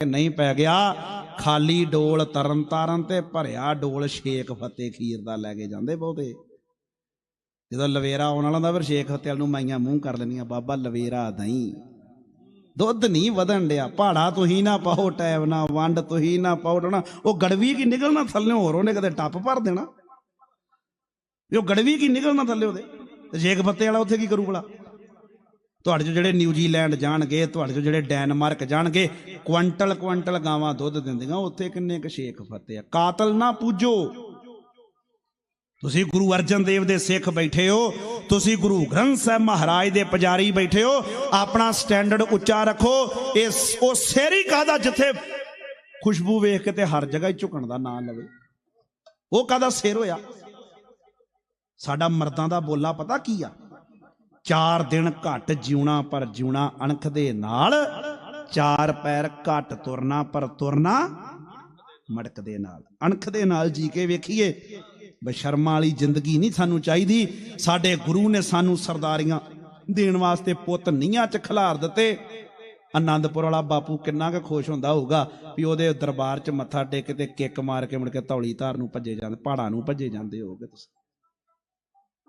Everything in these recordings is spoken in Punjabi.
ਨਹੀਂ ਪੈ ਗਿਆ। ਖਾਲੀ ਡੋਲ ਤਰਨ ਤਾਰਨ ਤੇ ਭਰਿਆ ਡੋਲ ਸ਼ੇਖ ਫਤਿਹ ਖੀਰ ਦਾ ਲੈ ਕੇ ਜਾਂਦੇ ਬਹੁਤੇ। ਜਦੋਂ ਲਵੇਰਾ ਆਉਣ ਵਾਲਾ ਹੁੰਦਾ ਫਿਰ ਸ਼ੇਖ ਫਤਿਹ ਨੂੰ ਮਾਈਆਂ ਮੂੰਹ ਕਰ ਲੈਣੀਆਂ ਬਾਬਾ ਲਵੇਰਾ ਦਹੀਂ ਦੁੱਧ ਨਹੀਂ ਵਧਣ ਡਿਆ ਪਹਾੜਾ ਤੁਸੀਂ ਨਾ ਪਾਓ ਟੈਬ ਨਾ ਵੰਡ ਤੁਸੀਂ ਨਾ ਪਾਓ। ਨਾ ਉਹ ਗੜਵੀ ਕੀ ਨਿਕਲਣਾ ਥੱਲੇ ਹੋਰ ਉਹਨੇ ਕਦੇ ਟੱਪ ਭਰ ਦੇਣਾ? ਵੀ ਉਹ ਗੜਵੀ ਕੀ ਨਿਕਲਣਾ ਥੱਲੇ ਉਹਦੇ? ਤੇ ਸ਼ੇਖ ਫਤਿਹ ਵਾਲਾ ਉੱਥੇ ਕੀ ਕਰੂ ਭਲਾ? ਤੁਹਾਡੇ ਚੋਂ ਜਿਹੜੇ ਨਿਊਜ਼ੀਲੈਂਡ ਜਾਣਗੇ, ਤੁਹਾਡੇ ਚੋਂ ਜਿਹੜੇ ਡੈਨਮਾਰਕ ਜਾਣਗੇ ਕੁਇੰਟਲ ਕੁਇੰਟਲ ਗਾਵਾਂ ਦੁੱਧ ਦਿੰਦੀਆਂ, ਉੱਥੇ ਕਿੰਨੇ ਕ ਸ਼ੇਖ ਫਤਿਹ ਆ? ਕਾਤਲ ਨਾ ਪੂਜੋ। ਤੁਸੀਂ ਗੁਰੂ ਅਰਜਨ ਦੇਵ ਦੇ ਸਿੱਖ ਬੈਠੇ ਹੋ, ਤੁਸੀਂ ਗੁਰੂ ਗ੍ਰੰਥ ਸਾਹਿਬ ਮਹਾਰਾਜ ਦੇ ਪੁਜਾਰੀ ਬੈਠੇ ਹੋ, ਆਪਣਾ ਸਟੈਂਡਰਡ ਉੱਚਾ ਰੱਖੋ ਇਹ ਸ- ਉਹ ਸੇਰੀ ਕਾਦਾ ਜਿੱਥੇ ਖੁਸ਼ਬੂ ਵੇਖ ਕੇ ਤੇ ਹਰ ਜਗ੍ਹਾ ਹੀ ਝੁਕਣ ਦਾ ਨਾਂ ਲਵੇ। ਉਹ ਕਾਦਾ ਸਿਰ ਹੋਇਆ? ਸਾਡਾ ਮਰਦਾਂ ਦਾ ਬੋਲਾ ਪਤਾ ਕੀ ਆ? ਚਾਰ ਦਿਨ ਘੱਟ ਜਿਉਣਾ ਪਰ ਜਿਉਣਾ ਅਣਖ ਦੇ ਨਾਲ, ਚਾਰ ਪੈਰ ਘੱਟ ਤੁਰਨਾ ਪਰ ਤੁਰਨਾ ਮੜਕ ਦੇ ਨਾਲ। ਅਣਖ ਦੇ ਨਾਲ ਜੀ ਕੇ ਵੇਖੀਏ ਬਸ਼ਰਮਾਂ ਵਾਲੀ ਜ਼ਿੰਦਗੀ ਨਹੀਂ ਸਾਨੂੰ ਚਾਹੀਦੀ। ਸਾਡੇ ਗੁਰੂ ਨੇ ਸਾਨੂੰ ਸਰਦਾਰੀਆਂ ਦੇਣ ਵਾਸਤੇ ਪੁੱਤ ਨੀਹਾਂ 'ਚ ਖਿਲਾਰ ਦਿੱਤੇ। ਆਨੰਦਪੁਰ ਵਾਲਾ ਬਾਪੂ ਕਿੰਨਾ ਕੁ ਖੁਸ਼ ਹੁੰਦਾ ਹੋਊਗਾ ਵੀ ਉਹਦੇ ਦਰਬਾਰ 'ਚ ਮੱਥਾ ਟੇਕ ਕੇ ਤੇ ਕਿੱਕ ਮਾਰ ਕੇ ਮੁੜ ਕੇ ਧੌਲੀ ਧਾਰ ਨੂੰ ਭੱਜੇ ਜਾਂਦੇ, ਪਹਾੜਾਂ ਨੂੰ ਭੱਜੇ ਜਾਂਦੇ ਹੋਗੇ ਤੁਸੀਂ।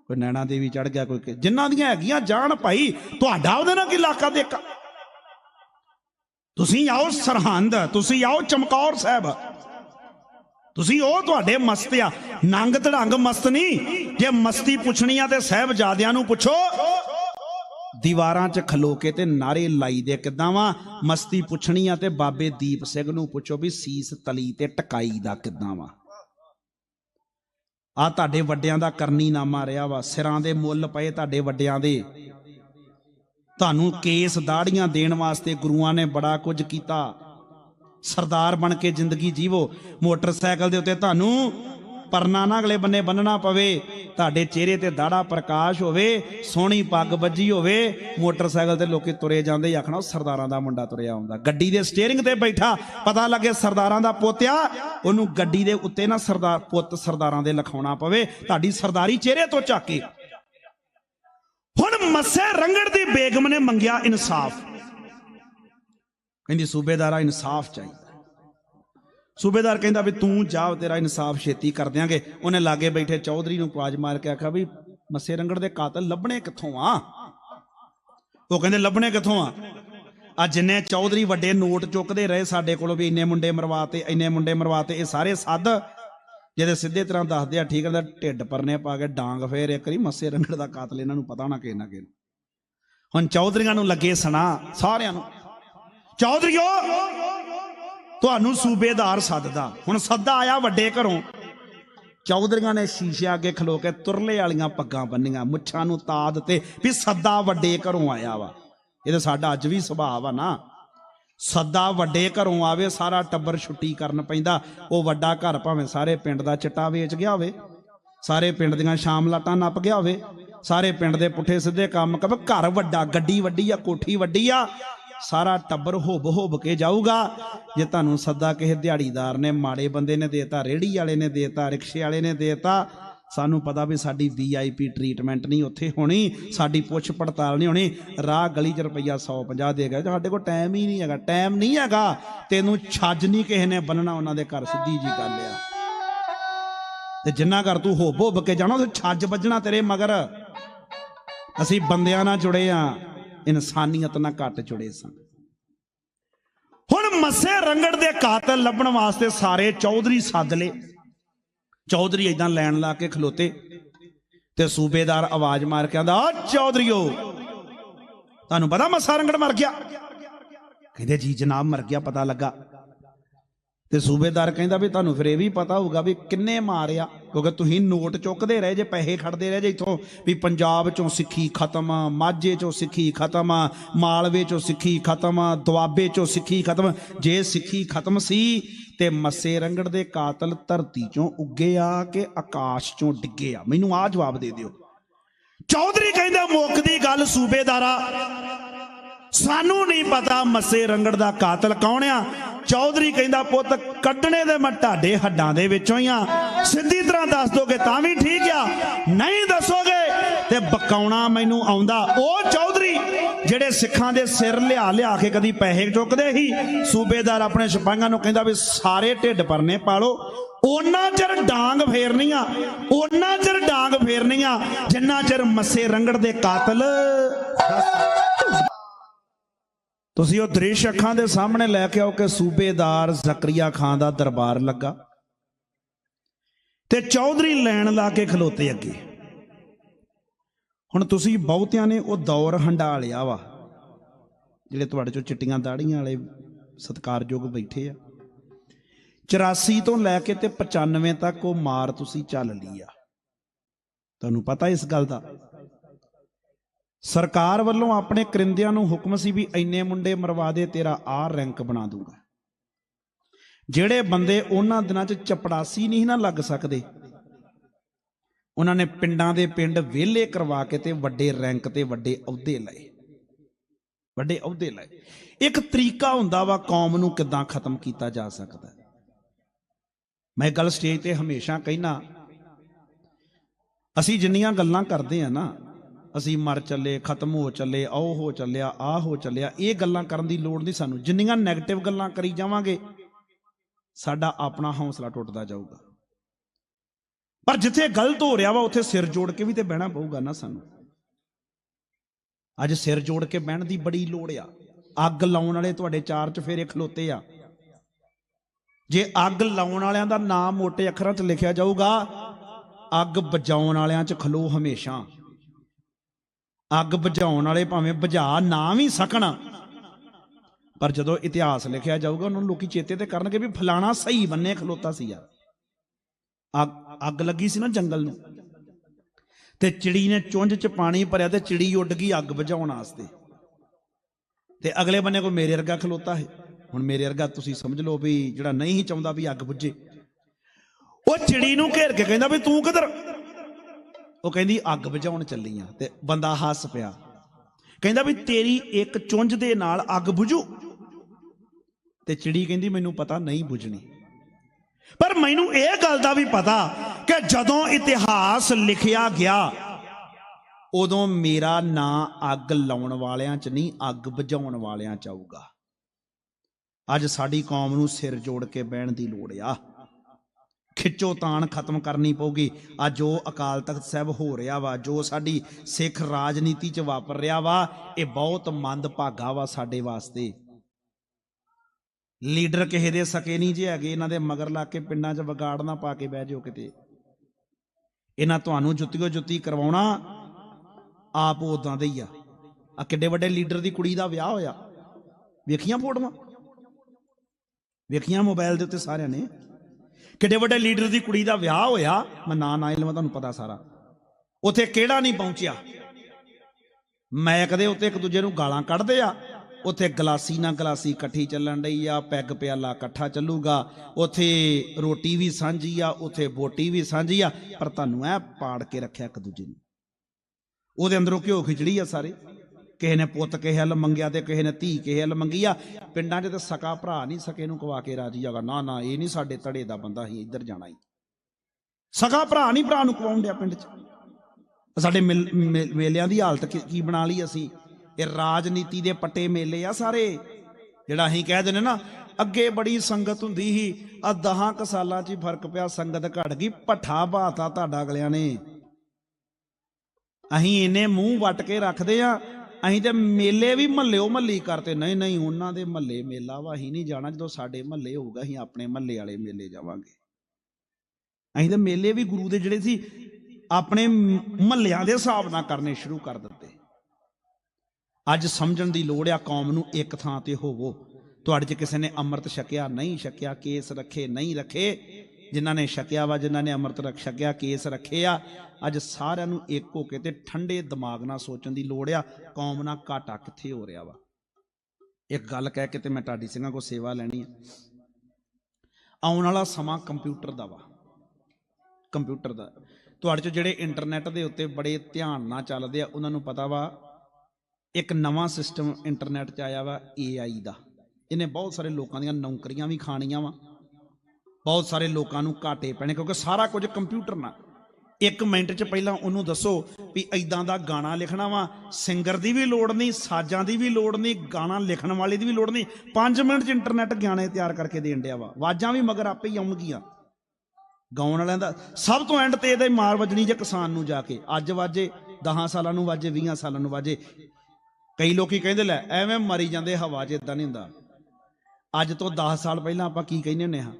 ਕੋਈ ਨੈਣਾ ਦੇਵੀ ਚੜ ਗਿਆ, ਕੋਈ ਕਿ- ਜਿਨ੍ਹਾਂ ਦੀਆਂ ਹੈਗੀਆਂ ਜਾਣ ਭਾਈ, ਤੁਹਾਡਾ ਉਹਦੇ ਨਾਲ ਕੀ ਇਲਾਕਾ ਦੇ ਤੁਸੀਂ ਆਓ ਸਰਹੰਦ, ਤੁਸੀਂ ਆਓ ਚਮਕੌਰ ਸਾਹਿਬ। ਤੁਸੀਂ ਉਹ ਤੁਹਾਡੇ ਮਸਤ ਆ। ਨੰਗ ਧੜੰਗ ਮਸਤ ਨਹੀਂ, ਜੇ ਮਸਤੀ ਪੁੱਛਣੀ ਆ ਤੇ ਸਾਹਿਬਜ਼ਾਦਿਆਂ ਨੂੰ ਪੁੱਛੋ। ਦੀਵਾਰਾਂ 'ਚ ਖਲੋ ਕੇ ਤੇ ਨਾਰੇ ਲਾਈ ਦੇ ਕਿਦਾਂ ਵਾ? ਮਸਤੀ ਪੁੱਛਣੀ ਆ ਤੇ ਬਾਬੇ ਦੀਪ ਸਿੰਘ ਨੂੰ ਪੁੱਛੋ ਵੀ ਸੀਸ ਤਲੀ ਤੇ ਟਕਾਈ ਦਾ ਕਿਦਾਂ ਵਾ? ਆ ਤੁਹਾਡੇ ਵੱਡਿਆਂ ਦਾ ਕਰਨੀ ਨਾਮਾ ਰਿਹਾ ਵਾ, ਸਿਰਾਂ ਦੇ ਮੁੱਲ ਪਏ ਤੁਹਾਡੇ ਵੱਡਿਆਂ ਦੇ। ਤੁਹਾਨੂੰ ਕੇਸ ਦਾੜੀਆਂ ਦੇਣ ਵਾਸਤੇ ਗੁਰੂਆਂ ਨੇ ਬੜਾ ਕੁਝ ਕੀਤਾ। ਸਰਦਾਰ ਬਣ ਕੇ ਜ਼ਿੰਦਗੀ ਜੀਵੋ। ਮੋਟਰਸਾਈਕਲ ਦੇ ਉੱਤੇ ਤੁਹਾਨੂੰ ਪਰਨਾ ਨਾ ਅਗਲੇ ਬੰਨੇ ਬੰਨਣਾ ਪਵੇ। ਤੁਹਾਡੇ ਚਿਹਰੇ ਤੇ ਦਾੜਾ ਪ੍ਰਕਾਸ਼ ਹੋਵੇ, ਸੋਹਣੀ ਪੱਗ ਵੱਜੀ ਹੋਵੇ, ਮੋਟਰਸਾਈਕਲ ਤੇ ਲੋਕੀ ਤੁਰੇ ਜਾਂਦੇ ਆਖਣਾ ਸਰਦਾਰਾਂ ਦਾ ਮੁੰਡਾ ਤੁਰਿਆ ਆਉਂਦਾ। ਗੱਡੀ ਦੇ ਸਟੀਅਰਿੰਗ ਤੇ ਬੈਠਾ, ਪਤਾ ਲੱਗੇ ਸਰਦਾਰਾਂ ਦਾ ਪੋਤਿਆ। ਉਹਨੂੰ ਗੱਡੀ ਦੇ ਉੱਤੇ ਨਾ ਸਰਦਾਰ ਪੁੱਤ ਸਰਦਾਰਾਂ ਦੇ ਲਿਖਾਉਣਾ ਪਵੇ। ਤੁਹਾਡੀ ਸਰਦਾਰੀ ਚਿਹਰੇ ਤੋਂ ਚੱਕ ਕੇ। ਹੁਣ ਮੱਸੇ ਰੰਗੜ ਦੀ ਬੇਗਮ ਨੇ ਮੰਗਿਆ ਇਨਸਾਫ। ਕਹਿੰਦੀ ਸੂਬੇਦਾਰਾ ਇਨਸਾਫ ਚਾਹੀਦਾ। ਸੂਬੇਦਾਰ ਕਹਿੰਦਾ ਵੀ ਤੂੰ ਜਾ, ਤੇਰਾ ਇਨਸਾਫ ਛੇਤੀ ਕਰ ਦਿਆਂਗੇ। ਉਹਨੇ ਲਾਗੇ ਬੈਠੇ ਚੌਧਰੀ ਨੂੰ ਆਵਾਜ਼ ਮਾਰ ਕੇ ਆਖਿਆ ਵੀ ਮੱਸੇ ਰੰਗੜ ਦੇ ਕਾਤਲ ਲੱਭਣੇ ਕਿੱਥੋਂ ਆ? ਉਹ ਕਹਿੰਦੇ ਲੱਭਣੇ ਕਿੱਥੋਂ ਆ? ਆ ਜਿੰਨੇ ਚੌਧਰੀ ਵੱਡੇ ਨੋਟ ਚੁੱਕਦੇ ਰਹੇ ਸਾਡੇ ਕੋਲੋਂ ਵੀ ਇੰਨੇ ਮੁੰਡੇ ਮਰਵਾਤੇ ਇੰਨੇ ਮੁੰਡੇ ਮਰਵਾਤੇ ਇਹ ਸਾਰੇ ਸੱਦ। ਜਿਹਦੇ ਸਿੱਧੇ ਤਰ੍ਹਾਂ ਦੱਸਦੇ ਆ, ਠੀਕ ਹੈ ਢਿੱਡ ਪਰਨੇ ਪਾ ਕੇ ਡਾਂਗ ਫੇਰ ਇੱਕ ਵਾਰੀ ਮੱਸੇ ਰੰਗੜ ਦਾ ਕਾਤਲ ਇਹਨਾਂ ਨੂੰ ਪਤਾ ਨਾ ਕਿਹਨਾਂ ਨਾ ਹੁਣ ਚੌਧਰੀਆਂ ਨੂੰ ਲੱਗੇ ਸਣਾ ਸਾਰਿਆਂ ਨੂੰ। ਚੌਧਰੀਓ! ਤੁਹਾਨੂੰ ਸੂਬੇਦਾਰ ਸੱਦਦਾ। ਹੁਣ ਸੱਦਾ ਆਇਆ ਵੱਡੇ ਘਰੋਂ। ਚੌਧਰੀਆਂ ਨੇ ਸ਼ੀਸ਼ੇ ਅੱਗੇ ਖਲੋ ਕੇ ਤੁਰਲੇ ਵਾਲੀਆਂ ਪੱਗਾਂ ਬੰਨੀਆਂ, ਮੁੱਛਾਂ ਨੂੰ ਤਾਦ ਤੇ ਵੀ ਸੱਦਾ ਵੱਡੇ ਘਰੋਂ ਆਇਆ ਵਾ। ਇਹ ਤਾਂ ਸਾਡਾ ਅੱਜ ਵੀ ਸੁਭਾਅ ਆ ਨਾ। ਸੱਦਾ ਵੱਡੇ ਘਰੋਂ ਆਵੇ, ਸਾਰਾ ਟੱਬਰ ਛੁੱਟੀ ਕਰਨ ਪੈਂਦਾ। ਉਹ ਵੱਡਾ ਘਰ ਭਾਵੇਂ ਸਾਰੇ ਪਿੰਡ ਦਾ ਚਿੱਟਾ ਵੇਚ ਗਿਆ ਹੋਵੇ, ਸਾਰੇ ਪਿੰਡ ਦੀਆਂ ਸ਼ਾਮ ਲਾਟਾਂ ਨੱਪ ਗਿਆ ਹੋਵੇ, ਸਾਰੇ ਪਿੰਡ ਦੇ ਪੁੱਠੇ ਸਿੱਧੇ ਕੰਮ ਕਵੇ ਘਰ ਵੱਡਾ, ਗੱਡੀ ਵੱਡੀ ਆ, ਕੋਠੀ ਵੱਡੀ ਆ ਸਾਰਾ ਟੱਬਰ ਹੋਬ ਹੋਬ ਕੇ ਜਾਊਗਾ। ਜੇ ਤੁਹਾਨੂੰ ਸੱਦਾ ਕਿਸੇ ਦਿਹਾੜੀਦਾਰ ਨੇ, ਮਾੜੇ ਬੰਦੇ ਨੇ ਦੇਤਾ ਰੇੜੀ ਵਾਲੇ ਨੇ ਦੇਤਾ, ਰਿਕਸ਼ੇ ਵਾਲੇ ਨੇ ਦੇਤਾ, ਸਾਨੂੰ ਪਤਾ ਵੀ ਸਾਡੀ ਵੀਆਈਪੀ ਟ੍ਰੀਟਮੈਂਟ ਨਹੀਂ ਉੱਥੇ ਹੋਣੀ, ਸਾਡੀ ਪੁੱਛ ਪੜਤਾਲ ਨਹੀਂ ਹੋਣੀ। ਰਾਹ ਗਲੀ 'ਚ ਰੁਪਈਆ 150 ਦੇ ਗਿਆ ਸਾਡੇ ਕੋਲ ਟਾਈਮ ਹੀ ਨਹੀਂ ਹੈਗਾ ਟਾਈਮ ਨਹੀਂ ਹੈਗਾ। ਤੈਨੂੰ ਛੱਜ ਨਹੀਂ ਕਿਸੇ ਨੇ ਬੰਨਣਾ ਉਹਨਾਂ ਦੇ ਘਰ, ਸਿੱਧੀ ਜੀ ਗੱਲ ਆ। ਤੇ ਜਿੰਨਾ ਘਰ ਤੂੰ ਹੋਬ ਹੋਬ ਕੇ ਜਾਣਾ ਉਹ ਛੱਜ ਵੱਜਣਾ ਤੇਰੇ ਮਗਰ। ਅਸੀਂ ਬੰਦਿਆਂ ਨਾਲ ਜੁੜੇ ਆ। ਇਨਸਾਨੀਅਤ ਨਾਲ ਘੱਟ ਜੁੜੇ ਸਨ। ਹੁਣ ਮੱਸੇ ਰੰਗੜ ਦੇ ਕਾਤਲ ਲੱਭਣ ਵਾਸਤੇ ਸਾਰੇ ਚੌਧਰੀ ਸੱਦ ਲਏ। ਚੌਧਰੀ ਇਦਾਂ ਲੈਣ ਲਾ ਕੇ ਖਲੋਤੇ ਤੇ ਸੂਬੇਦਾਰ ਆਵਾਜ਼ ਮਾਰ ਕੇ ਆਂਦਾ ਆ ਚੌਧਰੀਓ, ਤੁਹਾਨੂੰ ਪਤਾ ਮੱਸਾ ਰੰਗੜ ਮਰ ਗਿਆ? ਕਹਿੰਦੇ, ਜੀ ਜਨਾਬ, ਮਰ ਗਿਆ, ਪਤਾ ਲੱਗਾ। ਤੇ ਸੂਬੇਦਾਰ ਕਹਿੰਦਾ ਵੀ ਤੁਹਾਨੂੰ ਫਿਰ ਇਹ ਵੀ ਪਤਾ ਹੋਊਗਾ ਵੀ ਕਿੰਨੇ ਮਾਰਿਆ, ਕਿਉਂਕਿ ਤੁਸੀਂ ਨੋਟ ਚੁੱਕਦੇ ਰਹੇ, ਜੇ ਪੈਸੇ ਖੜਦੇ ਰਹੇ ਜੇ ਇਥੋਂ ਵੀ ਪੰਜਾਬ ਚੋਂ ਸਿੱਖੀ ਖਤਮ ਮਾਝੇ ਚੋਂ ਸਿੱਖੀ ਖਤਮ ਆ, ਮਾਲਵੇ ਚੋਂ ਸਿੱਖੀ ਖਤਮ ਆ, ਦੁਆਬੇ ਚੋਂ ਸਿੱਖੀ ਖਤਮ, ਜੇ ਸਿੱਖੀ ਖਤਮ ਸੀ ਤੇ ਮੱਸੇ ਰੰਗੜ ਦੇ ਕਾਤਲ ਧਰਤੀ ਚੋਂ ਉੱਗੇ ਆ ਕਿ ਆਕਾਸ਼ ਚੋਂ ਡਿੱਗੇ ਆ। ਮੈਨੂੰ ਆ ਜਵਾਬ ਦੇ ਦਿਓ। ਚੌਧਰੀ ਕਹਿੰਦਾ ਮੁੱਕਦੀ ਗੱਲ ਸੂਬੇਦਾਰਾ। ਸਾਨੂੰ ਨਹੀਂ ਪਤਾ ਮੱਸੇ ਰੰਗੜ ਦਾ ਕਾਤਲ ਕੌਣ ਆ ਚੌਧਰੀ ਕਹਿੰਦਾ, ਪੁੱਤ, ਕੱਢਣੇ ਦੇ ਮੈਂ ਤੁਹਾਡੇ ਹੱਡਾਂ ਦੇ ਵਿੱਚੋਂ ਹੀ ਆ। ਸਿੱਧੀ ਤਰ੍ਹਾਂ ਦੱਸ ਦੋਗੇ ਤਾਂ ਵੀ ਠੀਕ ਆ। ਨਹੀਂ ਦੱਸੋਗੇ ਤੇ ਬਕਾਉਣਾ ਮੈਨੂੰ ਆਉਂਦਾ। ਉਹ ਚੌਧਰੀ ਜਿਹੜੇ ਸਿੱਖਾਂ ਦੇ ਸਿਰ ਲਿਆ ਲਿਆ ਕੇ ਕਦੀ ਪੈਸੇ ਚੁੱਕਦੇ ਸੀ, ਸੂਬੇਦਾਰ ਆਪਣੇ ਸਿਪਾਹੀਆਂ ਨੂੰ ਕਹਿੰਦਾ ਵੀ ਸਾਰੇ ਢਿੱਡ ਪਰਨੇ ਪਾਲੋ। ਉਹਨਾਂ ਚਿਰ ਡਾਂਗ ਫੇਰਨੀਆਂ ਉਹਨਾਂ ਚਿਰ ਡਾਂਗ ਫੇਰਨੀਆਂ ਜਿੰਨਾ ਚਿਰ ਮੱਸੇ ਰੰਗੜ ਦੇ ਕਾਤਲ। ਤੁਸੀਂ ਉਹ ਦ੍ਰਿਸ਼ ਅੱਖਾਂ ਦੇ ਸਾਹਮਣੇ ਲੈ ਕੇ ਆਓ ਕਿ ਸੂਬੇਦਾਰ ਜ਼ਕਰੀਆ ਖਾਨ ਦਾ ਦਰਬਾਰ ਲੱਗਾ ਤੇ ਚੌਧਰੀ ਲੈਣ ਲਾ ਕੇ ਖਲੋਤੇ ਅੱਗੇ। ਹੁਣ ਤੁਸੀਂ ਬਹੁਤਿਆਂ ਨੇ ਉਹ ਦੌਰ ਹੰਡਾ ਲਿਆ ਵਾ, ਜਿਹੜੇ ਤੁਹਾਡੇ ਚੋਂ ਚਿੱਟੀਆਂ ਦਾੜੀਆਂ ਵਾਲੇ ਸਤਿਕਾਰਯੋਗ ਬੈਠੇ ਆ। 84 ਤੋਂ ਲੈ ਕੇ ਤੇ 95 ਤੱਕ ਉਹ ਮਾਰ ਤੁਸੀਂ ਚੱਲ ਲਈ ਆ। ਤੁਹਾਨੂੰ ਪਤਾ ਇਸ ਗੱਲ ਦਾ? ਸਰਕਾਰ ਵੱਲੋਂ ਆਪਣੇ ਕਰਿੰਦਿਆਂ ਨੂੰ ਹੁਕਮ ਸੀ ਵੀ ਇੰਨੇ ਮੁੰਡੇ ਮਰਵਾ ਦੇ, ਤੇਰਾ ਆਹ ਰੈਂਕ ਬਣਾ ਦੂੰਗਾ। ਜਿਹੜੇ ਬੰਦੇ ਉਹਨਾਂ ਦਿਨਾਂ 'ਚ ਚਪੜਾਸੀ ਨਹੀਂ ਨਾ ਲੱਗ ਸਕਦੇ, ਉਹਨਾਂ ਨੇ ਪਿੰਡਾਂ ਦੇ ਪਿੰਡ ਵਿਹਲੇ ਕਰਵਾ ਕੇ ਤੇ ਵੱਡੇ ਰੈਂਕ ਤੇ ਵੱਡੇ ਅਹੁਦੇ ਲਏ। ਵੱਡੇ ਅਹੁਦੇ ਲਏ। ਇੱਕ ਤਰੀਕਾ ਹੁੰਦਾ ਵਾ ਕੌਮ ਨੂੰ ਕਿੱਦਾਂ ਖਤਮ ਕੀਤਾ ਜਾ ਸਕਦਾ। ਮੈਂ ਇਹ ਗੱਲ ਸਟੇਜ ਤੇ ਹਮੇਸ਼ਾ ਕਹਿਣਾ ਅਸੀਂ ਜਿੰਨੀਆਂ ਗੱਲਾਂ ਕਰਦੇ ਆ ਨਾ ਅਸੀਂ ਮਰ ਚੱਲੇ, ਖਤਮ ਹੋ ਚੱਲੇ ਆਹ ਹੋ ਚੱਲਿਆ ਆਹ ਹੋ ਚੱਲਿਆ, ਇਹ ਗੱਲਾਂ ਕਰਨ ਦੀ ਲੋੜ ਨਹੀਂ ਸਾਨੂੰ। ਜਿੰਨੀਆਂ ਨੈਗੇਟਿਵ ਗੱਲਾਂ ਕਰੀ ਜਾਵਾਂਗੇ, ਸਾਡਾ ਆਪਣਾ ਹੌਸਲਾ ਟੁੱਟਦਾ ਜਾਊਗਾ। ਪਰ ਜਿੱਥੇ ਗਲਤ ਹੋ ਰਿਹਾ ਵਾ, ਉੱਥੇ ਸਿਰ ਜੋੜ ਕੇ ਵੀ ਤੇ ਬਹਿਣਾ ਪਊਗਾ ਨਾ ਸਾਨੂੰ। ਅੱਜ ਸਿਰ ਜੋੜ ਕੇ ਬਹਿਣ ਦੀ ਬੜੀ ਲੋੜ ਆ। ਅੱਗ ਲਾਉਣ ਵਾਲੇ ਤੁਹਾਡੇ ਚਾਰ ਚ ਫੇਰੇ ਖਲੋਤੇ ਆ। ਜੇ ਅੱਗ ਲਾਉਣ ਵਾਲਿਆਂ ਦਾ ਨਾਮ ਮੋਟੇ ਅੱਖਰਾਂ 'ਚ ਲਿਖਿਆ ਜਾਊਗਾ, ਅੱਗ ਬਚਾਉਣ ਵਾਲਿਆਂ 'ਚ ਖਲੋ ਹਮੇਸ਼ਾ। ਅੱਗ ਬੁਝਾਉਣ ਵਾਲੇ ਭਾਵੇਂ ਬੁਝਾ ਨਾ ਵੀ ਸਕਣ। ਪਰ ਜਦੋਂ ਇਤਿਹਾਸ ਲਿਖਿਆ ਜਾਊਗਾ, ਉਹਨਾਂ ਨੂੰ ਲੋਕੀ ਚੇਤੇ ਤੇ ਕਰਨਗੇ ਵੀ ਫਲਾਣਾ ਸਹੀ ਬੰਨੇ ਖਲੋਤਾ ਸੀ ਯਾਰ। ਅੱਗ ਅੱਗ ਲੱਗੀ ਸੀ ਨਾ ਜੰਗਲ ਨੂੰ। ਤੇ ਚਿੜੀ ਨੇ ਚੁੰਝ 'ਚ ਪਾਣੀ ਭਰਿਆ ਤੇ ਚਿੜੀ ਉੱਡ ਗਈ ਅੱਗ ਬੁਝਾਉਣ ਵਾਸਤੇ। ਤੇ ਅਗਲੇ ਬੰਨੇ ਕੋਈ ਮੇਰੇ ਵਰਗਾ ਖਲੋਤਾ ਹੈ। ਹੁਣ ਮੇਰੇ ਵਰਗਾ ਤੁਸੀਂ ਸਮਝ ਲਓ ਵੀ ਜਿਹੜਾ ਨਹੀਂ ਚਾਹੁੰਦਾ ਵੀ ਅੱਗ ਬੁਝੇ। ਉਹ ਚਿੜੀ ਨੂੰ ਘੇਰ ਕੇ ਕਹਿੰਦਾ ਵੀ ਤੂੰ ਕਿੱਧਰ? ਉਹ ਕਹਿੰਦੀ ਅੱਗ ਬੁਝਾਉਣ ਚੱਲੀ ਆ ਤੇ ਬੰਦਾ ਹੱਸ ਪਿਆ। ਕਹਿੰਦਾ ਵੀ ਤੇਰੀ ਇੱਕ ਚੁੰਝ ਦੇ ਨਾਲ ਅੱਗ ਬੁਝੂ। ਤੇ ਚਿੜੀ ਕਹਿੰਦੀ, ਮੈਨੂੰ ਪਤਾ ਨਹੀਂ ਬੁਝਣੀ। ਪਰ ਮੈਨੂੰ ਇਹ ਗੱਲ ਦਾ ਵੀ ਪਤਾ ਕਿ ਜਦੋਂ ਇਤਿਹਾਸ ਲਿਖਿਆ ਗਿਆ, ਉਦੋਂ ਮੇਰਾ ਨਾਂ ਅੱਗ ਲਾਉਣ ਵਾਲਿਆਂ 'ਚ ਨਹੀਂ, ਅੱਗ ਬੁਝਾਉਣ ਵਾਲਿਆਂ 'ਚ ਆਊਗਾ। ਅੱਜ ਸਾਡੀ ਕੌਮ ਨੂੰ ਸਿਰ ਜੋੜ ਕੇ ਬਹਿਣ ਦੀ ਲੋੜ ਆ। ਖਿੱਚੋ ਤਾਣ ਖਤਮ ਕਰਨੀ ਪਊਗੀ। ਆ ਜੋ ਅਕਾਲ ਤਖਤ ਸਾਹਿਬ ਹੋ ਰਿਹਾ ਵਾ, ਜੋ ਸਾਡੀ ਸਿੱਖ ਰਾਜਨੀਤੀ 'ਚ ਵਾਪਰ ਰਿਹਾ ਵਾ, ਇਹ ਬਹੁਤ ਮੰਦ ਭਾਗਾ ਵਾ ਸਾਡੇ ਵਾਸਤੇ। ਲੀਡਰ ਕਿਸੇ ਦੇ ਸਕੇ ਨਹੀਂ ਜੇ ਹੈਗੇ, ਇਹਨਾਂ ਦੇ ਮਗਰ ਲਾ ਕੇ ਪਿੰਡਾਂ 'ਚ ਵਿਗਾੜ ਨਾ ਪਾ ਕੇ ਬਹਿ ਜਾਓ ਕਿਤੇ। ਇਹਨਾਂ ਤੁਹਾਨੂੰ ਜੁੱਤੀਓ ਜੁੱਤੀ ਕਰਵਾਉਣਾ ਆਪ ਉਦਾਂ ਦੇ ਹੀ ਆ। ਆ ਕਿੱਡੇ ਵੱਡੇ ਲੀਡਰ ਦੀ ਕੁੜੀ ਦਾ ਵਿਆਹ ਹੋਇਆ। ਵੇਖੀਆਂ ਫੋਟੋਆਂ? ਵੇਖੀਆਂ ਮੋਬਾਈਲ ਦੇ ਉੱਤੇ ਸਾਰਿਆਂ ਨੇ? ਕਿੱਡੇ ਵੱਡੇ ਲੀਡਰ ਦੀ ਕੁੜੀ ਦਾ ਵਿਆਹ ਹੋਇਆ। ਮੈਂ ਨਾਂ ਨਾ ਲਵਾਂ, ਤੁਹਾਨੂੰ ਪਤਾ ਸਾਰਾ। ਉੱਥੇ ਕਿਹੜਾ ਨਹੀਂ ਪਹੁੰਚਿਆ? ਮੈਂ ਕਦੇ ਉੱਤੇ ਇੱਕ ਦੂਜੇ ਨੂੰ ਗਾਲਾਂ ਕੱਢਦੇ ਆ। ਉੱਥੇ ਗਲਾਸੀ ਨਾਲ ਗਲਾਸੀ ਇਕੱਠੀ ਚੱਲਣ ਡਈ ਆ, ਪੈਗ ਪਿਆਲਾ ਇਕੱਠਾ ਚੱਲੂਗਾ। ਉੱਥੇ ਰੋਟੀ ਵੀ ਸਾਂਝੀ ਆ, ਉੱਥੇ ਬੋਟੀ ਵੀ ਸਾਂਝੀ ਆ। ਪਰ ਤੁਹਾਨੂੰ ਐ ਪਾੜ ਕੇ ਰੱਖਿਆ ਇੱਕ ਦੂਜੇ ਨੂੰ। ਉਹਦੇ ਅੰਦਰੋਂ ਘਿਓ ਖਿਚੜੀ ਆ ਸਾਰੇ। ਕਿਸੇ ਨੇ ਪੁੱਤ, ਕਿਸੇ ਹੱਲ ਮੰਗਿਆ ਤੇ ਕਿਸੇ ਨੇ ਧੀ, ਕਿਸੇ ਹੱਲ ਮੰਗੀ ਆ, ਪਿੰਡਾਂ 'ਚ ਤਾਂ ਸਕਾ ਭਰਾ ਨਹੀਂ ਸਕੇ ਨੂੰ ਕਵਾ ਕੇ ਰਾਜੀ ਹੈਗਾ। ਨਾ ਨਾ, ਇਹ ਨਹੀਂ ਸਾਡੇ ਧੜੇ ਦਾ ਬੰਦਾ ਹੀ ਇੱਧਰ ਜਾਣਾ ਹੀ ਸਕਾ ਭਰਾ ਨਹੀਂ ਭਰਾ ਨੂੰ ਕਵਾਉਣ ਡਿਆ ਪਿੰਡ 'ਚ। ਸਾਡੇ ਮਿਲ- ਮੇ- ਮੇਲਿਆਂ ਦੀ ਹਾਲਤ ਕੀ ਬਣਾ ਲਈ ਅਸੀਂ? ਇਹ ਰਾਜਨੀਤੀ ਦੇ ਪੱਟੇ ਮੇਲੇ ਆ ਸਾਰੇ। ਜਿਹੜਾ ਅਸੀਂ ਕਹਿ ਦਿੰਦੇ ਨਾ, ਅੱਗੇ ਬੜੀ ਸੰਗਤ ਹੁੰਦੀ ਸੀ ਆ 10 ਕ ਸਾਲਾਂ 'ਚ ਹੀ ਫ਼ਰਕ ਪਿਆ, ਸੰਗਤ ਘਟ ਗਈ ਪੱਠਾ ਬਾਤਾ ਤੁਹਾਡਾ ਅਗਲਿਆਂ ਨੇ। ਅਸੀਂ ਇਹਨੇ ਮੂੰਹ ਵੱਟ ਕੇ ਰੱਖਦੇ ਆ ਅਸੀਂ ਤੇ ਮੇਲੇ ਵੀ ਮਹੱਲਿਓ ਮਹੱਲੀ ਕਰਤੇ। ਨਹੀਂ ਨਹੀਂ, ਉਹਨਾਂ ਦੇ ਮਹੱਲੇ ਮੇਲਾ ਵਾ, ਅਸੀਂ ਨਹੀਂ ਜਾਣਾ। ਜਦੋਂ ਸਾਡੇ ਮਹੱਲੇ ਹੋਊਗਾ, ਅਸੀਂ ਆਪਣੇ ਮਹੱਲੇ ਵਾਲੇ ਮੇਲੇ ਜਾਵਾਂਗੇ। ਅਸੀਂ ਤਾਂ ਮੇਲੇ ਵੀ ਗੁਰੂ ਦੇ ਜਿਹੜੇ ਸੀ, ਆਪਣੇ ਮਹੱਲਿਆਂ ਦੇ ਹਿਸਾਬ ਨਾਲ ਕਰਨੇ ਸ਼ੁਰੂ ਕਰ ਦਿੱਤੇ। ਅੱਜ ਸਮਝਣ ਦੀ ਲੋੜ ਆ, ਕੌਮ ਨੂੰ ਇੱਕ ਥਾਂ ਤੇ ਹੋਵੋ। ਤੁਹਾਡੇ 'ਚ ਕਿਸੇ ਨੇ ਅੰਮ੍ਰਿਤ ਛਕਿਆ, ਨਹੀਂ ਛਕਿਆ, ਕੇਸ ਰੱਖੇ, ਨਹੀਂ ਰੱਖੇ ਜਿਨ੍ਹਾਂ ਨੇ ਛਕਿਆ ਵਾ, ਜਿਨ੍ਹਾਂ ਨੇ ਅੰਮ੍ਰਿਤ ਰੱਖ, ਛਕਿਆ, ਕੇਸ ਰੱਖੇ ਆ ਅੱਜ ਸਾਰਿਆਂ ਨੂੰ ਇੱਕ ਹੋ ਕੇ ਤੇ ਠੰਡੇ ਦਿਮਾਗ ਨਾਲ ਸੋਚਣ ਦੀ ਲੋੜ ਆ, ਕੌਮ ਨਾਲ ਘਾਟਾ ਕਿੱਥੇ ਹੋ ਰਿਹਾ ਵਾ? ਇੱਕ ਗੱਲ ਕਹਿ ਕੇ ਤੇ ਮੈਂ ਟਾਡੀ ਸਿੰਘਾਂ ਕੋ ਸੇਵਾ ਲੈਣੀ ਆ। ਆਉਣ ਵਾਲਾ ਸਮਾਂ ਕੰਪਿਊਟਰ ਦਾ ਵਾ। ਕੰਪਿਊਟਰ ਦਾ। ਤੁਹਾਡੇ ਚ ਜਿਹੜੇ ਇੰਟਰਨੈਟ ਦੇ ਉੱਤੇ ਬੜੇ ਧਿਆਨ ਨਾਲ ਚੱਲਦੇ ਆ, ਉਹਨਾਂ ਨੂੰ ਪਤਾ ਵਾ, ਇੱਕ ਨਵਾਂ ਸਿਸਟਮ ਇੰਟਰਨੈਟ 'ਚ ਆਇਆ ਵਾ AI ਦਾ। ਇਹਨੇ ਬਹੁਤ ਸਾਰੇ ਲੋਕਾਂ ਦੀਆਂ ਨੌਕਰੀਆਂ ਵੀ ਖਾਣੀਆਂ ਵਾ। ਬਹੁਤ ਸਾਰੇ ਲੋਕਾਂ ਨੂੰ ਘਾਟੇ ਪੈਣੇ, ਕਿਉਂਕਿ ਸਾਰਾ ਕੁਝ ਕੰਪਿਊਟਰ ਨਾਲ। ਇੱਕ ਮਿੰਟ 'ਚ ਪਹਿਲਾਂ ਉਹਨੂੰ ਦੱਸੋ ਵੀ ਐਦਾਂ ਦਾ ਗਾਣਾ ਲਿਖਣਾ ਵਾ, ਸਿੰਗਰ ਦੀ ਵੀ ਲੋੜ ਨਹੀਂ, ਸਾਜ਼ਾਂ ਦੀ ਵੀ ਲੋੜ ਨਹੀਂ, ਗਾਣਾ ਲਿਖਣ ਵਾਲੇ ਦੀ ਵੀ ਲੋੜ ਨਹੀਂ। 5 ਮਿੰਟ 'ਚ ਇੰਟਰਨੈਟ ਗਾਣੇ ਤਿਆਰ ਕਰਕੇ ਦੇਣ ਡਿਆ ਵਾ। ਆਵਾਜ਼ਾਂ ਵੀ ਮਗਰ ਆਪੇ ਹੀ ਆਉਣਗੀਆਂ। ਗਾਉਣ ਵਾਲਿਆਂ ਦਾ ਸਭ ਤੋਂ ਐਂਡ ਤੇ ਇਹਦੇ ਮਾਰ ਵੱਜਣੀ ਜੇ ਕਿਸਾਨ ਨੂੰ ਜਾ ਕੇ। ਅੱਜ ਵਾਜੇ 10 ਸਾਲਾਂ ਨੂੰ ਵਾਜੇ 20 ਸਾਲਾਂ ਨੂੰ ਵਾਜੇ। ਕਈ ਲੋਕੀ ਕਹਿੰਦੇ, ਲੈ, ਐਵੇਂ ਮਰੀ ਜਾਂਦੇ, ਹਵਾ 'ਚ ਇਦਾਂ ਨਹੀਂ ਹੁੰਦਾ। ਅੱਜ ਤੋਂ 10 ਸਾਲ ਪਹਿਲਾਂ ਆਪਾਂ ਕੀ ਕਹਿੰਦੇ ਹੁੰਦੇ ਹਾਂ?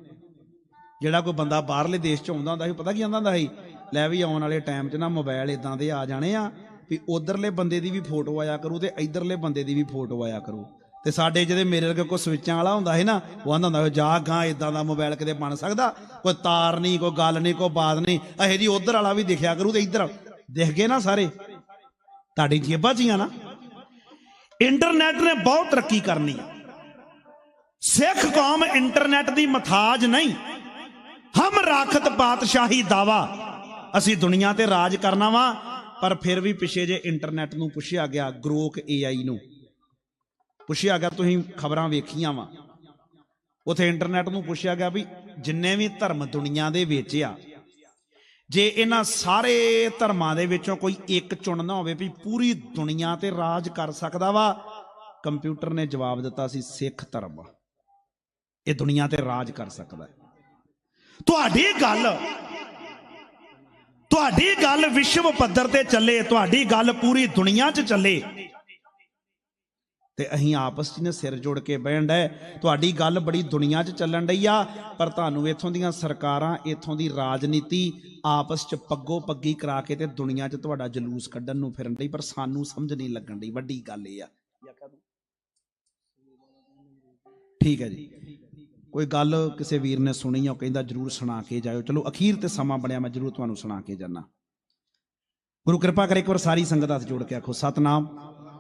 ਜਿਹੜਾ ਕੋਈ ਬੰਦਾ ਬਾਹਰਲੇ ਦੇਸ਼ 'ਚ ਆਉਂਦਾ ਹੁੰਦਾ ਸੀ ਪਤਾ ਕੀ ਆਂਦਾ ਹੁੰਦਾ ਸੀ? ਲੈ ਵੀ ਆਉਣ ਵਾਲੇ ਟਾਈਮ 'ਚ ਨਾ ਮੋਬਾਈਲ ਇਦਾਂ ਦੇ ਆ ਜਾਣੇ ਆ ਵੀ ਉਧਰਲੇ ਬੰਦੇ ਦੀ ਵੀ ਫੋਟੋ ਆਇਆ ਕਰੂ ਤੇ ਇਧਰਲੇ ਬੰਦੇ ਦੀ ਵੀ ਫੋਟੋ ਆਇਆ ਕਰੂ। ਤੇ ਸਾਡੇ ਜਿਹਦੇ ਮੇਰੇ ਵਰਗੇ ਕੋਈ ਸਵਿੱਚਾਂ ਵਾਲਾ ਹੁੰਦਾ ਸੀ ਨਾ ਉਹ ਆਂਦਾ ਹੁੰਦਾ ਸੀ, ਜਾ ਗਾਂ ਇਦਾਂ ਦਾ ਮੋਬਾਈਲ ਕਿਤੇ ਬਣ ਸਕਦਾ? ਕੋਈ ਤਾਰ ਨਹੀਂ ਕੋਈ ਗੱਲ ਨਹੀਂ ਕੋਈ ਬਾਤ ਨਹੀਂ ਇਹ ਜੀ ਉਧਰ ਵਾਲਾ ਵੀ ਦਿਖਿਆ ਕਰੂ ਤੇ ਇਧਰ। ਦਿਖ ਗਏ ਨਾ ਸਾਰੇ? ਤੁਹਾਡੀ ਜੇਬਾਂ 'ਚ ਨਾ। ਇੰਟਰਨੈਟ ਨੇ ਬਹੁਤ ਤਰੱਕੀ ਕਰਨੀ ਸਿੱਖ ਕੌਮ ਇੰਟਰਨੈਟ ਦੀ ਮਥਾਜ ਨਹੀਂ। ਹਮ ਰਾਖਤ ਬਾਦਸ਼ਾਹੀ ਦਾਵਾ। ਅਸੀਂ ਦੁਨੀਆ ਤੇ ਰਾਜ ਕਰਨਾ ਵਾ, ਪਰ ਫਿਰ ਵੀ ਪਿਛੇ ਜੇ ਇੰਟਰਨੈਟ ਨੂੰ ਪੁੱਛਿਆ ਗਿਆ, ਗਰੋਕ AI ਨੂੰ। ਪੁੱਛਿਆ ਗਿਆ, ਤੁਸੀਂ ਖਬਰਾਂ ਵੇਖੀਆਂ ਵਾ। ਉਥੇ ਇੰਟਰਨੈਟ ਨੂੰ ਪੁੱਛਿਆ ਗਿਆ ਵੀ ਜਿੰਨੇ ਵੀ ਧਰਮ ਦੁਨੀਆ ਦੇ ਵਿੱਚ ਆ, ਜੇ ਇਹਨਾਂ ਸਾਰੇ ਧਰਮਾਂ ਦੇ ਵਿੱਚੋਂ ਕੋਈ ਇੱਕ ਚੁਣਨਾ ਹੋਵੇ ਵੀ ਪੂਰੀ ਦੁਨੀਆ ਤੇ ਰਾਜ ਕਰ ਸਕਦਾ ਵਾ, ਕੰਪਿਊਟਰ ਨੇ ਜਵਾਬ ਦਿੱਤਾ ਸੀ ਸਿੱਖ ਧਰਮ। ਇਹ ਦੁਨੀਆ ਤੇ ਰਾਜ ਕਰ ਸਕਦਾ ਹੈ। ਤੁਹਾਡੀ ਗੱਲ ਤੁਹਾਡੀ ਗੱਲ ਵਿਸ਼ਵ ਪੱਧਰ ਤੇ ਚੱਲੇ, ਤੁਹਾਡੀ ਗੱਲ ਪੂਰੀ ਦੁਨੀਆ 'ਚ ਚੱਲੇ। ਤੇ ਅਸੀਂ ਆਪਸ 'ਚ ਨੇ ਸਿਰ ਜੋੜ ਕੇ ਬਹਿਣ ਡੈ ਤੁਹਾਡੀ ਗੱਲ ਬੜੀ ਦੁਨੀਆ 'ਚ ਚੱਲਣ ਡਈ ਆ, ਪਰ ਤੁਹਾਨੂੰ ਇੱਥੋਂ ਦੀਆਂ ਸਰਕਾਰਾਂ, ਇੱਥੋਂ ਦੀ ਰਾਜਨੀਤੀ ਆਪਸ 'ਚ ਪੱਗੋ ਪੱਗੀ ਕਰਾ ਕੇ ਤੇ ਦੁਨੀਆ 'ਚ ਤੁਹਾਡਾ ਜਲੂਸ ਕੱਢਣ ਨੂੰ ਫਿਰਨ ਡਈ, ਪਰ ਸਾਨੂੰ ਸਮਝ ਨਹੀਂ ਲੱਗਣ ਡਈ। ਵੱਡੀ ਗੱਲ ਇਹ ਆ। ਠੀਕ ਹੈ ਜੀ। ਕੋਈ ਗੱਲ ਕਿਸੇ ਵੀਰ ਨੇ ਸੁਣੀ ਆ, ਉਹ ਕਹਿੰਦਾ ਜਰੂਰ ਸੁਣਾ ਕੇ ਜਾਇਓ। ਚਲੋ, ਅਖੀਰ ਤੇ ਸਮਾਂ ਬਣਿਆ, ਮੈਂ ਜਰੂਰ ਤੁਹਾਨੂੰ ਸੁਣਾ ਕੇ ਜਾਣਾ ਗੁਰੂ ਕਿਰਪਾ ਕਰੇ ਇੱਕ ਵਾਰ ਸਾਰੀ ਸੰਗਤ ਹੱਥ ਜੋੜ ਕੇ ਆਖੋ, ਸਤਨਾਮ,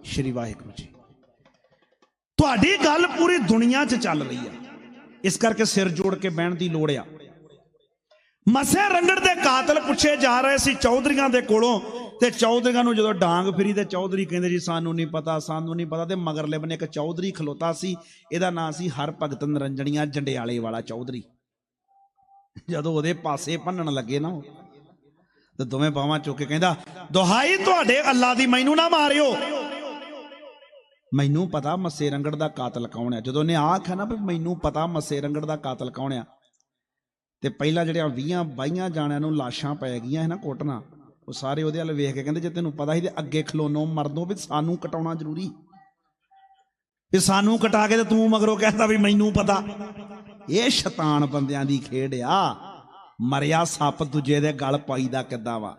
ਸ਼੍ਰੀ ਵਾਹਿਗੁਰੂ ਜੀ। ਤੁਹਾਡੀ ਗੱਲ ਪੂਰੀ ਦੁਨੀਆ 'ਚ ਚੱਲ ਰਹੀ ਆ। ਇਸ ਕਰਕੇ ਸਿਰ ਜੋੜ ਕੇ ਬਹਿਣ ਦੀ ਲੋੜ ਆ। ਮਸੇ ਰੰਗੜ ਦੇ ਕਾਤਲ ਪੁੱਛੇ ਜਾ ਰਹੇ ਸੀ ਚੌਧਰੀਆਂ ਦੇ ਕੋਲੋਂ ਤੇ ਚੌਧਰੀਆਂ ਨੂੰ ਜਦੋਂ ਡਾਂਗ ਫਿਰੀ ਤੇ ਚੌਧਰੀ ਕਹਿੰਦੇ ਜੀ ਸਾਨੂੰ ਨਹੀਂ ਪਤਾ ਸਾਨੂੰ ਨਹੀਂ ਪਤਾ ਤੇ ਮਗਰਲੇ ਬੰਨੇ ਇੱਕ ਚੌਧਰੀ ਖਲੋਤਾ ਸੀ ਇਹਦਾ ਨਾਂ ਸੀ ਹਰ ਭਗਤ ਨਰੰਜਣੀਆਂ ਜੰਡਿਆਲੇ ਵਾਲਾ ਚੌਧਰੀ। ਜਦੋਂ ਉਹਦੇ ਪਾਸੇ ਭੰਨਣ ਲੱਗੇ ਨਾ ਉਹ, ਤੇ ਦੋਵੇਂ ਬਾਹਾਂ ਚੁੱਕ ਕੇ ਕਹਿੰਦਾ ਦੁਹਾਈ ਤੁਹਾਡੇ ਅੱਲਾ ਦੀ ਮੈਨੂੰ ਨਾ ਮਾਰਿਓ। ਮੈਨੂੰ ਪਤਾ ਮੱਸੇ ਰੰਗੜ ਦਾ ਕਾਤਲ ਕੌਣ ਹੈ ਜਦੋਂ ਨੇ ਆਖਿਆ ਨਾ ਵੀ ਮੈਨੂੰ ਪਤਾ ਮੱਸੇ ਰੰਗੜ ਦਾ ਕਾਤਲ ਕੌਣ ਆ ਤੇ ਪਹਿਲਾਂ ਜਿਹੜਿਆਂ 20 22 ਜਾਣਿਆਂ ਨੂੰ ਲਾਸ਼ਾਂ ਪੈ ਗਈਆਂ ਹੈ ਨਾ ਕੋਟਣਾ ਉਹ ਸਾਰੇ ਉਹਦੇ ਵੱਲ ਵੇਖ ਕੇ ਕਹਿੰਦੇ, ਜੇ ਤੈਨੂੰ ਪਤਾ ਸੀ ਤੇ ਅੱਗੇ ਖਲੋਨੋ ਮਰਦੋ ਵੀ ਸਾਨੂੰ ਕਟਾਉਣਾ ਜ਼ਰੂਰੀ। ਵੀ ਸਾਨੂੰ ਕਟਾ ਕੇ ਤੇ ਤੂੰ ਮਗਰੋਂ ਕਹਿੰਦਾ ਵੀ ਮੈਨੂੰ ਪਤਾ। ਇਹ ਸ਼ੈਤਾਨ ਬੰਦਿਆਂ ਦੀ ਖੇਡ ਆ। ਮਰਿਆ ਸੱਪ ਦੂਜੇ ਦੇ ਗਲ ਪਾਈਦਾ ਕਿੱਦਾਂ ਵਾ?